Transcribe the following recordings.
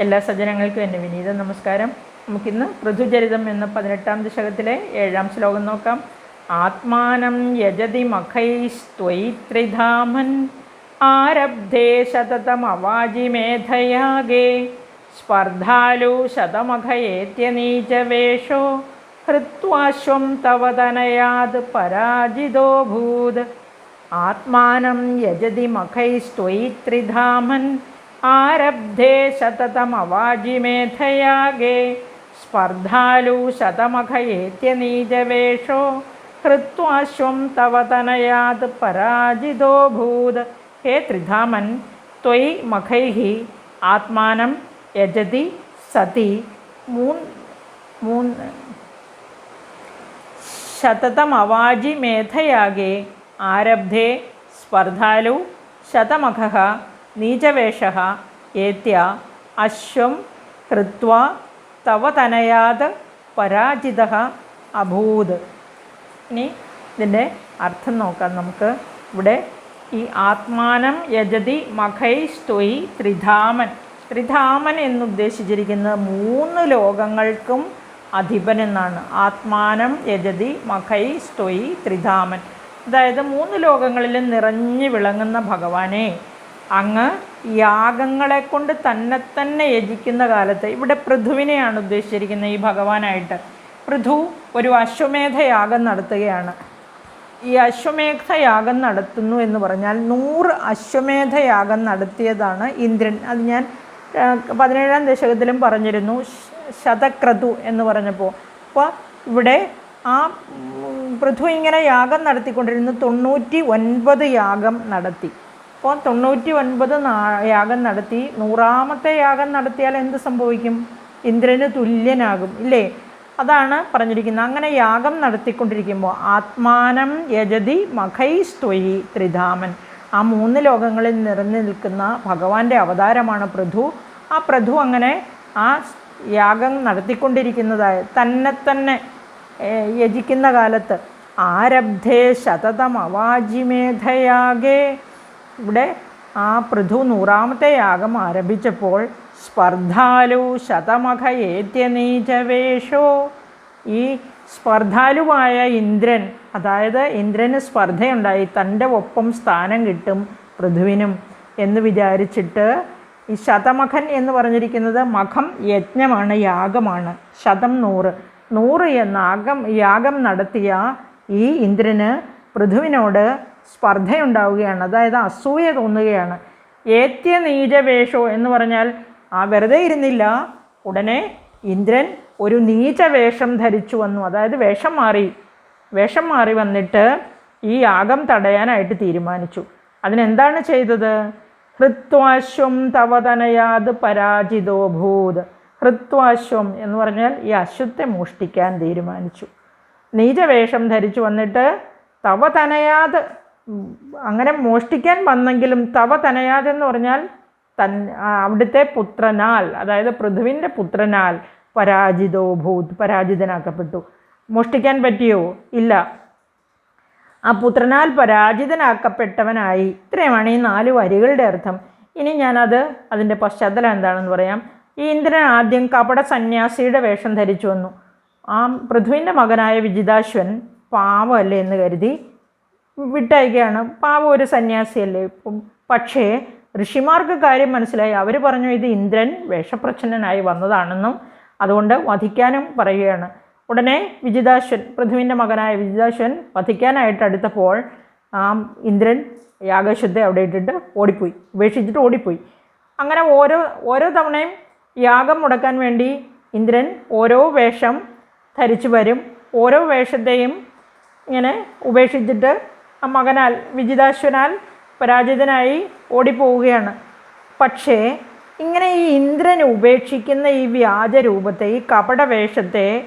എല്ലാ സജ്ജനങ്ങൾക്കും എന്റെ വിനീത നമസ്കാരം. നമുക്കിന്ന് പൃഥുചരിതം എന്ന പതിനെട്ടാം ദശകത്തിലെ ഏഴാം ശ്ലോകം നോക്കാം. ആത്മാനം യജതി മഖൈസ്ത്വൈത്രിധാമൻ ആരബ്ധേ ആരബ്ധേ അവാജി മേധയാഗേ. സ്പർദ്ധാലു ശതമഖയേത്യനീചവേഷോ ഹൃത്വാശ്വം തവതനയാത് പരാജിതോഭൂത് ആത്മാനം യജതി മഖൈസ്ത്വയി ത്രിധാമൻ. ആരബ്ധേ ശതതമവാജി മേധയാഗേ സ്പർദ്ധാലു ശതമഖയേത്യനീജവേഷോ ഹൃത്വാശ്വം തവ തനയാത് പരാജിതോഭൂത് ഹേ ത്രിധാമൻ ത്വയി മഖൈഃ ആത്മാനം യജതി സതി മൂന്ന് മൂന്ന് ശതതമവാജി മേധയാഗേ ആരബ്ധേ സ്പർദ്ധാലു ശതമഖ നീചവേഷ ഏത്യ അശ്വം കൃത്വ തവ തനയാത് പരാജിത അഭൂത്. ഇനി ഇതിന്റെ അർത്ഥം നോക്കാം നമുക്ക്. ഇവിടെ ഈ ആത്മാനം യജതി മഖൈ സ്ത്വയി ത്രിധാമൻ. ത്രിധാമൻ എന്നുദ്ദേശിച്ചിരിക്കുന്നത് മൂന്ന് ലോകങ്ങൾക്കും അധിപൻ എന്നാണ്. ആത്മാനം യജതി മഖൈ സ്ത്വയി ത്രിധാമൻ. അതായത് മൂന്ന് ലോകങ്ങളിലും നിറഞ്ഞു വിളങ്ങുന്ന ഭഗവാനെ. അങ്ങ് യാഗങ്ങളെ കൊണ്ട് തന്നെ തന്നെ യജിക്കുന്ന കാലത്ത് ഇവിടെ പൃഥുവിനെയാണ് ഉദ്ദേശിച്ചിരിക്കുന്നത് ഈ ഭഗവാനായിട്ട്. പൃഥു ഒരു അശ്വമേധ യാഗം നടത്തുകയാണ്. ഈ അശ്വമേധ യാഗം നടത്തുന്നു എന്ന് പറഞ്ഞാൽ നൂറ് അശ്വമേധ യാഗം നടത്തിയതാണ് ഇന്ദ്രൻ. അത് ഞാൻ പതിനേഴാം ദശകത്തിലും പറഞ്ഞിരുന്നു ശതക്രതു എന്ന് പറഞ്ഞപ്പോൾ അപ്പോൾ ഇവിടെ ആ പൃഥു ഇങ്ങനെ യാഗം നടത്തിക്കൊണ്ടിരുന്നു തൊണ്ണൂറ്റി ഒൻപത് യാഗം നടത്തി. അപ്പോൾ തൊണ്ണൂറ്റി ഒൻപത് യാഗം നടത്തി നൂറാമത്തെ യാഗം നടത്തിയാൽ എന്ത് സംഭവിക്കും? ഇന്ദ്രന് തുല്യനാകും ഇല്ലേ? അതാണ് പറഞ്ഞിരിക്കുന്നത്. അങ്ങനെ യാഗം നടത്തിക്കൊണ്ടിരിക്കുമ്പോൾ ആത്മാനം യജതി മഖൈ സ്ത്വയി ത്രിധാമൻ. ആ മൂന്ന് ലോകങ്ങളിൽ നിറഞ്ഞു നിൽക്കുന്ന ഭഗവാന്റെ അവതാരമാണ് പ്രഭു. ആ പ്രഭു അങ്ങനെ ആ യാഗം നടത്തിക്കൊണ്ടിരിക്കുന്നതായ തന്നെ തന്നെ യജിക്കുന്ന കാലത്ത് ആരബ്ധേ ശതതം അവാജിമേധയാകെ ഇവിടെ ആ പൃഥു നൂറാമത്തെ യാഗം ആരംഭിച്ചപ്പോൾ സ്പർദ്ധാലു ശതമഖ ഏത്യനീചവേഷോ ഈ സ്പർദ്ധാലുവായ ഇന്ദ്രൻ അതായത് ഇന്ദ്രന് സ്പർദ്ധയുണ്ടായി തന്റെ ഒപ്പം സ്ഥാനം കിട്ടും പൃഥുവിനും എന്ന് വിചാരിച്ചിട്ട് ഈ ശതമഖൻ എന്ന് പറഞ്ഞിരിക്കുന്നത് മഖം യജ്ഞമാണ് യാഗമാണ് ശതം നൂറ്. നൂറ് എന്നാഗം യാഗം നടത്തിയ ഈ ഇന്ദ്രന് പൃഥുവിനോട് സ്പർദ്ധയുണ്ടാവുകയാണ്. അതായത് അസൂയ തോന്നുകയാണ്. ഏത്യ നീചവേഷോ എന്ന് പറഞ്ഞാൽ ആ വെറുതെ ഇരുന്നില്ല. ഉടനെ ഇന്ദ്രൻ ഒരു നീചവേഷം ധരിച്ചു വന്നു. അതായത് വേഷം മാറി. വേഷം മാറി വന്നിട്ട് ഈ യാഗം തടയാനായിട്ട് തീരുമാനിച്ചു. അതിനെന്താണ് ചെയ്തത്? ഹൃത്വാശ്വം തവതനയാത് പരാജിതോ ഭൂത്. ഹൃത്വാശ്വം എന്ന് പറഞ്ഞാൽ ഈ അശ്വത്തെ മോഷ്ടിക്കാൻ തീരുമാനിച്ചു. നീചവേഷം ധരിച്ചു വന്നിട്ട് തവ തനയാത് ഉം, അങ്ങനെ മോഷ്ടിക്കാൻ വന്നെങ്കിലും തവ തനയാതെന്ന് പറഞ്ഞാൽ തൻ അവിടുത്തെ പുത്രനാൽ അതായത് പൃഥുവിന്റെ പുത്രനാൽ പരാജിതോ ഭൂത് പരാജിതനാക്കപ്പെട്ടു. മോഷ്ടിക്കാൻ പറ്റിയോ? ഇല്ല. ആ പുത്രനാൽ പരാജിതനാക്കപ്പെട്ടവനായി. ഇത്രയുമാണ് ഈ നാല് വരികളുടെ അർത്ഥം. ഇനി ഞാനത് അതിന്റെ പശ്ചാത്തലം എന്താണെന്ന് പറയാം. ഈ ഇന്ദ്രൻ ആദ്യം കപട സന്യാസിയുടെ വേഷം ധരിച്ചു വന്നു. ആ പൃഥുവിന്റെ മകനായ വിജിതാശ്വൻ പാവമല്ലേ എന്ന് കരുതി വിട്ടയക്കുകയാണ്. പാവം ഒരു സന്യാസിയല്ലേ പക്ഷേ ഋഷിമാർക്ക് കാര്യം മനസ്സിലായി. അവർ പറഞ്ഞു ഇത് ഇന്ദ്രൻ വേഷപ്രച്ഛന്നനായി വന്നതാണെന്നും അതുകൊണ്ട് വധിക്കാനും പറയുകയാണ്. ഉടനെ വിജിതാശ്വൻ പൃഥുവിന്റെ മകനായ വിജിതാശ്വൻ വധിക്കാനായിട്ട് അടുത്തപ്പോൾ ആ ഇന്ദ്രൻ യാഗശുദ്ധെ അവിടെ ഇട്ടിട്ട് ഓടിപ്പോയി. ഉപേക്ഷിച്ചിട്ട് ഓടിപ്പോയി. അങ്ങനെ ഓരോ ഓരോ തവണയും യാഗം മുടക്കാൻ വേണ്ടി ഇന്ദ്രൻ ഓരോ വേഷം ധരിച്ചു വരും. ഓരോ വേഷത്തെയും ഇങ്ങനെ ഉപേക്ഷിച്ചിട്ട് ആ മകനാൽ വിജിതാശ്വനാൽ പരാജിതനായി ഓടിപ്പോവുകയാണ്. പക്ഷേ ഇങ്ങനെ ഈ ഇന്ദ്രനെ ഉപേക്ഷിക്കുന്ന ഈ വ്യാജരൂപത്തെ ഈ കപടവേഷത്തെ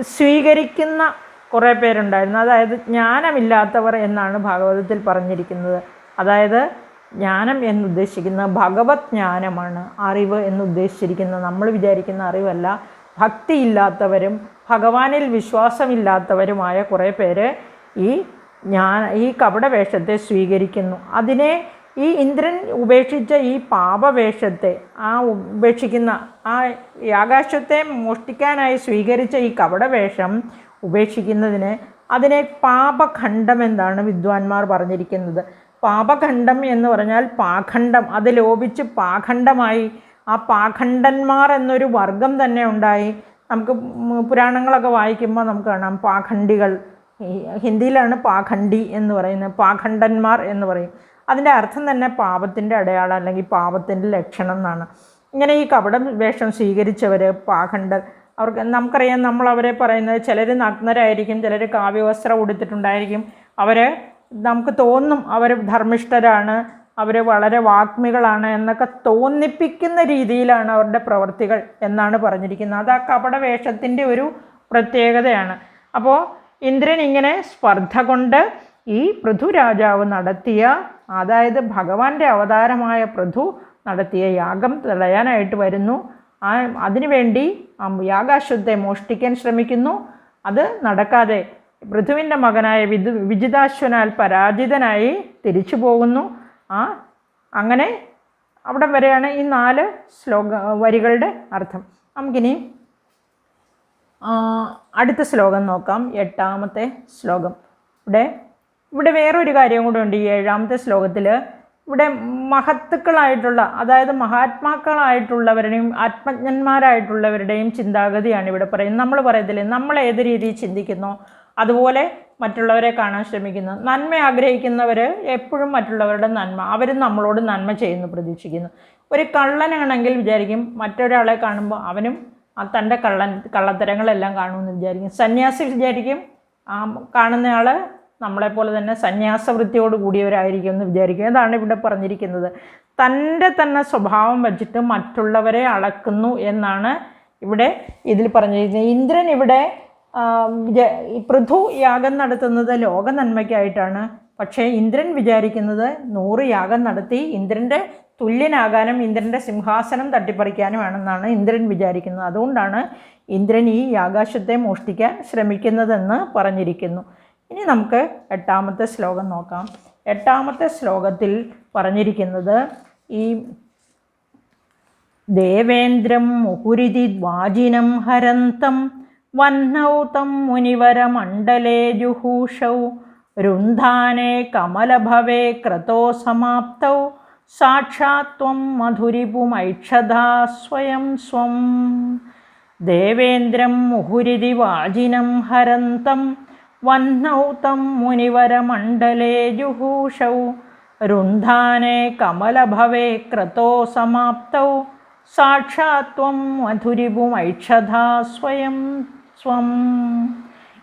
സ്വീകരിക്കുന്ന കുറേ പേരുണ്ടായിരുന്നു. അതായത് ജ്ഞാനമില്ലാത്തവർ എന്നാണ് ഭാഗവതത്തിൽ പറഞ്ഞിരിക്കുന്നത്. അതായത് ജ്ഞാനം എന്നുദ്ദേശിക്കുന്നത് ഭഗവത് ജ്ഞാനമാണ് അറിവ് എന്നുദ്ദേശിച്ചിരിക്കുന്നത് നമ്മൾ വിചാരിക്കുന്ന അറിവല്ല. ഭക്തിയില്ലാത്തവരും ഭഗവാനിൽ വിശ്വാസമില്ലാത്തവരുമായ കുറേ പേര് ഈ ഞാൻ ഈ കപടവേഷത്തെ സ്വീകരിക്കുന്നു. അതിനെ ഈ ഇന്ദ്രൻ ഉപേക്ഷിച്ച ഈ പാപവേഷത്തെ ആ ഉപേക്ഷിക്കുന്ന ആ ആകാശത്തെ മോഷ്ടിക്കാനായി സ്വീകരിച്ച ഈ കപടവേഷം ഉപേക്ഷിക്കുന്നതിന് അതിനെ പാപഖണ്ഡം എന്നാണ് വിദ്വാൻമാർ പറഞ്ഞിരിക്കുന്നത്. പാപഖണ്ഡം എന്ന് പറഞ്ഞാൽ പാഖണ്ഡം. അത് ലോപിച്ച് പാഖണ്ഡമായി ആ പാഖണ്ഡന്മാർ എന്നൊരു വർഗം തന്നെ ഉണ്ടായി. നമുക്ക് പുരാണങ്ങളൊക്കെ വായിക്കുമ്പോൾ നമുക്ക് കാണാം പാഖണ്ഡികൾ. ഹിന്ദിയിലാണ് പാഖണ്ഡി എന്ന് പറയുന്നത്. പാഖണ്ഡന്മാർ എന്ന് പറയും. അതിന്റെ അർത്ഥം തന്നെ പാപത്തിന്റെ അടയാളം അല്ലെങ്കിൽ പാപത്തിന്റെ ലക്ഷണം എന്നാണ്. ഇങ്ങനെ ഈ കപട വേഷം സ്വീകരിച്ചവർ പാഖണ്ഡർ. അവർക്ക് നമുക്കറിയാം നമ്മൾ അവരെ പറയുന്നത് ചിലർ നഗ്നരായിരിക്കും ചിലർ കാവ്യവസ്ത്രം ഉടുത്തിട്ടുണ്ടായിരിക്കും. അവർ നമുക്ക് തോന്നും അവർ ധർമ്മിഷ്ഠരാണ് അവർ വളരെ വാഗ്മികളാണ് എന്നൊക്കെ തോന്നിപ്പിക്കുന്ന രീതിയിലാണ് അവരുടെ പ്രവർത്തികൾ എന്നാണ് പറഞ്ഞിരിക്കുന്നത്. അത് ആ കപട വേഷത്തിന്റെ ഒരു പ്രത്യേകതയാണ്. അപ്പോൾ ഇന്ദ്രൻ ഇങ്ങനെ സ്പർദ്ധ കൊണ്ട് ഈ പൃഥു രാജാവ് നടത്തിയ അതായത് ഭഗവാന്റെ അവതാരമായ പൃഥു നടത്തിയ യാഗം തടയാനായിട്ട് വരുന്നു. ആ അതിനുവേണ്ടി ആ യാഗാശ്വത്തെ മോഷ്ടിക്കാൻ ശ്രമിക്കുന്നു. അത് നടക്കാതെ പൃഥുവിന്റെ മകനായ വിദു വിജിതാശ്വനാൽ പരാജിതനായി തിരിച്ചു പോകുന്നു. ആ അങ്ങനെ അവിടെ വരെയാണ് ഈ നാല് ശ്ലോക വരികളുടെ അർത്ഥം. നമുക്കിനി അടുത്ത ശ്ലോകം നോക്കാം. എട്ടാമത്തെ ശ്ലോകം. ഇവിടെ ഇവിടെ വേറൊരു കാര്യം കൂടെ ഉണ്ട് ഈ ഏഴാമത്തെ ശ്ലോകത്തിൽ ഇവിടെ മഹത്തുക്കളായിട്ടുള്ള അതായത് മഹാത്മാക്കളായിട്ടുള്ളവരുടെയും ആത്മജ്ഞന്മാരായിട്ടുള്ളവരുടെയും ചിന്താഗതിയാണ് ഇവിടെ പറയുന്നത്. നമ്മൾ പറയത്തില്ലേ നമ്മൾ ഏത് രീതിയിൽ ചിന്തിക്കുന്നോ? അതുപോലെ മറ്റുള്ളവരെ കാണാൻ ശ്രമിക്കുന്നു. നന്മ ആഗ്രഹിക്കുന്നവർ എപ്പോഴും മറ്റുള്ളവരുടെ നന്മ. അവരും നമ്മളോട് നന്മ ചെയ്യുന്നു പ്രതീക്ഷിക്കുന്നു. ഒരു കള്ളനാണെങ്കിൽ വിചാരിക്കും മറ്റൊരാളെ കാണുമ്പോൾ അവനും ആ തന്റെ കള്ളൻ കള്ളത്തരങ്ങളെല്ലാം കാണുമെന്ന് വിചാരിക്കും. സന്യാസി വിചാരിക്കും ആ കാണുന്നയാൾ നമ്മളെപ്പോലെ തന്നെ സന്യാസ വൃത്തിയോട് കൂടിയവരായിരിക്കും എന്ന് വിചാരിക്കും. അതാണ് ഇവിടെ പറഞ്ഞിരിക്കുന്നത്. തന്റെ തന്നെ സ്വഭാവം വച്ചിട്ട് മറ്റുള്ളവരെ അളക്കുന്നു എന്നാണ് ഇവിടെ ഇതിൽ പറഞ്ഞിരിക്കുന്നത്. ഇന്ദ്രൻ ഇവിടെ പൃഥു യാഗം നടത്തുന്നത് ലോക നന്മയ്ക്കായിട്ടാണ് പക്ഷേ ഇന്ദ്രൻ വിചാരിക്കുന്നത് നൂറ് യാഗം നടത്തി ഇന്ദ്രന്റെ തുല്യനാകാനും ഇന്ദ്രന്റെ സിംഹാസനം തട്ടിപ്പറിക്കാനുമാണെന്നാണ് ഇന്ദ്രൻ വിചാരിക്കുന്നത്. അതുകൊണ്ടാണ് ഇന്ദ്രൻ ഈ ആകാശത്തെ മോഷ്ടിക്കാൻ ശ്രമിക്കുന്നതെന്ന് പറഞ്ഞിരിക്കുന്നു. ഇനി നമുക്ക് എട്ടാമത്തെ ശ്ലോകം നോക്കാം. എട്ടാമത്തെ ശ്ലോകത്തിൽ പറഞ്ഞിരിക്കുന്നത് ഈ ദേവേന്ദ്രം മുഹുരിതി വാജിനം ഹരന്തം വഹ്നൗ തം മുനിവരമണ്ഡലേ ജുഹൂഷൗ രുന്ധാനേ കമലഭവേ ക്രതോ സമാപ്തൗ സാക്ഷാത്വം മധുരിപുമൈക്ഷതാ സ്വയം സ്വം. ദേവേന്ദ്രം മുഹുരിതി വാജിനം ഹരന്തം. വന്നൗതം മുനിവരമണ്ഡലേ ജുഹൂഷൗ. രുന്ധാനെ കമലഭവേ ക്രതോ സമാപ്തൗ. സാക്ഷാത്വം മധുരിപുമൈക്ഷതാ സ്വയം സ്വം.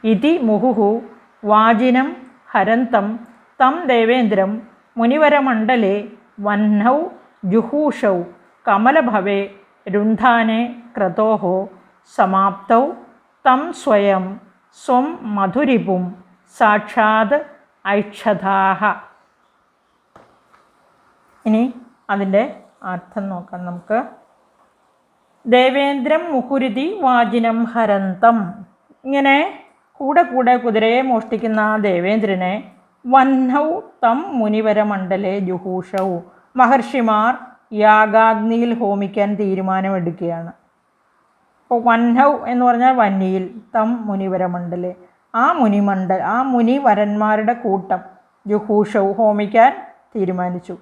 ഇതി മുഹു വാജിനം ഹരന്തം. തം ദേവേന്ദ്രം മുനിവരമണ്ഡലേ വഹ്നൗ ജുഹൂഷൗ കമലഭവേ രുന്ധാനെ ക്രതോः സമാപ്തൗ തം സ്വയം സ്വം മധുരിപും സാക്ഷാത് ഐക്ഷതാഹ ഇനി അതിന്റെ അർത്ഥം നോക്കാം നമുക്ക്. ദേവേന്ദ്രം മുഹുരുതി വാജിനം ഹരന്തം. ഇങ്ങനെ കൂടെ കൂടെ കുതിരയെ മോഷ്ടിക്കുന്ന ദേവേന്ദ്രനെ വഹ്നൗ തം മുനിവരമണ്ഡലെ ജുഹൂഷൗ. മഹർഷിമാർ യാഗാഗ്നിയിൽ ഹോമിക്കാൻ തീരുമാനമെടുക്കുകയാണ്. അപ്പോൾ വഹ്നൗ എന്ന് പറഞ്ഞാൽ വന്നിയിൽ തം മുനിവരമണ്ഡലെ. ആ മുനിമണ്ഡൽ ആ മുനിവരന്മാരുടെ കൂട്ടം ജുഹൂഷൗ ഹോമിക്കാൻ തീരുമാനിച്ചു.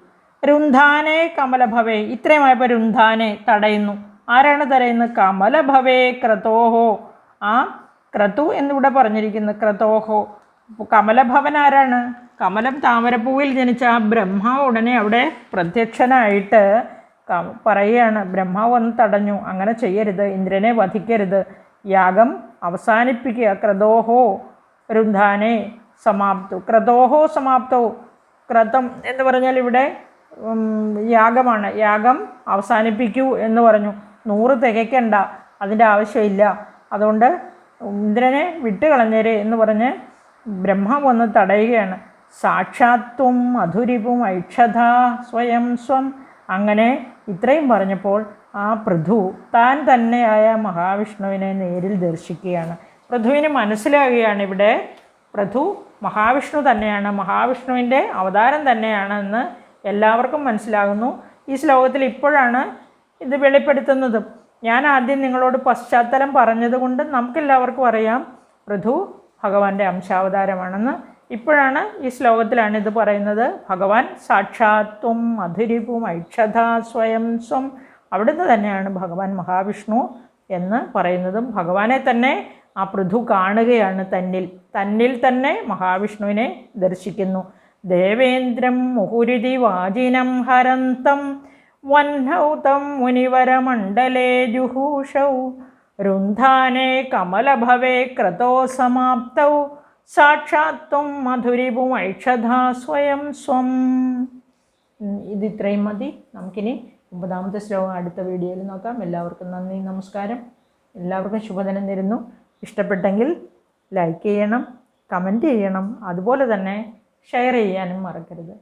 രുന്ധാനെ കമലഭവേ ഇത്രയുമായപ്പോൾ രുന്ധാനെ തടയുന്നു. ആരാണ് തടയുന്നത്? കമലഭവേ ക്രതോഹോ. ആ ക്രതു എന്നിവിടെ പറഞ്ഞിരിക്കുന്നു ക്രതോഹോ. കമലഭവൻ ആരാണ്? കമലം താമരപ്പൂവിൽ ജനിച്ച ആ ബ്രഹ്മാവ് ഉടനെ അവിടെ പ്രത്യക്ഷനായിട്ട് പറയുകയാണ് ബ്രഹ്മാവ് ഒന്ന് തടഞ്ഞു അങ്ങനെ ചെയ്യരുത് ഇന്ദ്രനെ വധിക്കരുത് യാഗം അവസാനിപ്പിക്കുക ക്രതോഹോ രുന്ധാനെ സമാപ്തു ക്രതോഹോ സമാപ്തോ ക്രതം എന്ന് പറഞ്ഞാൽ ഇവിടെ യാഗമാണ് യാഗം അവസാനിപ്പിക്കൂ എന്ന് പറഞ്ഞു നൂറ് തികയ്ക്കണ്ട അതിന്റെ ആവശ്യമില്ല അതുകൊണ്ട് ഇന്ദ്രനെ വിട്ടുകളഞ്ഞേരെ എന്ന് പറഞ്ഞ് ബ്രഹ്മാവ് ഒന്ന് തടയുകയാണ്. സാക്ഷാത്വം മധുരിപും ഐക്ഷത സ്വയം സ്വം. അങ്ങനെ ഇത്രയും പറഞ്ഞപ്പോൾ ആ പൃഥു താൻ തന്നെയായ മഹാവിഷ്ണുവിനെ നേരിൽ ദർശിക്കുകയാണ്. പൃഥുവിന് മനസ്സിലാകുകയാണ് ഇവിടെ പൃഥു മഹാവിഷ്ണു തന്നെയാണ് മഹാവിഷ്ണുവിന്റെ അവതാരം തന്നെയാണ് എന്ന് എല്ലാവർക്കും മനസ്സിലാകുന്നു. ഈ ശ്ലോകത്തിൽ ഇപ്പോഴാണ് ഇത് വെളിപ്പെടുത്തുന്നതും. ഞാൻ ആദ്യം നിങ്ങളോട് പശ്ചാത്തലം പറഞ്ഞതുകൊണ്ട് നമുക്കെല്ലാവർക്കും അറിയാം. പൃഥു ഭഗവാന്റെ അംശാവതാരമാണെന്ന് ഇപ്പോഴാണ് ഈ ശ്ലോകത്തിലാണ് ഇത് പറയുന്നത്. ഭഗവാൻ സാക്ഷാത്വം മധുരിപും ഐക്ഷത സ്വയം സ്വം. അവിടുന്ന് തന്നെയാണ് ഭഗവാൻ മഹാവിഷ്ണു എന്ന് പറയുന്നതും. ഭഗവാനെ തന്നെ ആ പൃഥു കാണുകയാണ് തന്നിൽ. തന്നിൽ തന്നെ മഹാവിഷ്ണുവിനെ ദർശിക്കുന്നു. ദേവേന്ദ്രം മുഹുരുതി വാചിനം ഹരന്തം. വന്നൗതം മുനിവരമണ്ഡലേ ജുഹൂഷൗ. രുന്ധാനെ കമലഭവേ ക്രതോ സമാപ്തൗ സാക്ഷാത്വം മധുരിപും ഐക്ഷധാ സ്വയം സ്വം. ഇത് ഇത്രയും മതി. നമുക്കിനി ഒമ്പതാമത്തെ ശ്ലോകം അടുത്ത വീഡിയോയിൽ നോക്കാം. എല്ലാവർക്കും നന്ദി നമസ്കാരം. എല്ലാവർക്കും ശുഭദിനം തരുന്നു ഇഷ്ടപ്പെട്ടെങ്കിൽ ലൈക്ക് ചെയ്യണം കമന്റ് ചെയ്യണം. അതുപോലെ തന്നെ ഷെയർ ചെയ്യാനും മറക്കരുത്.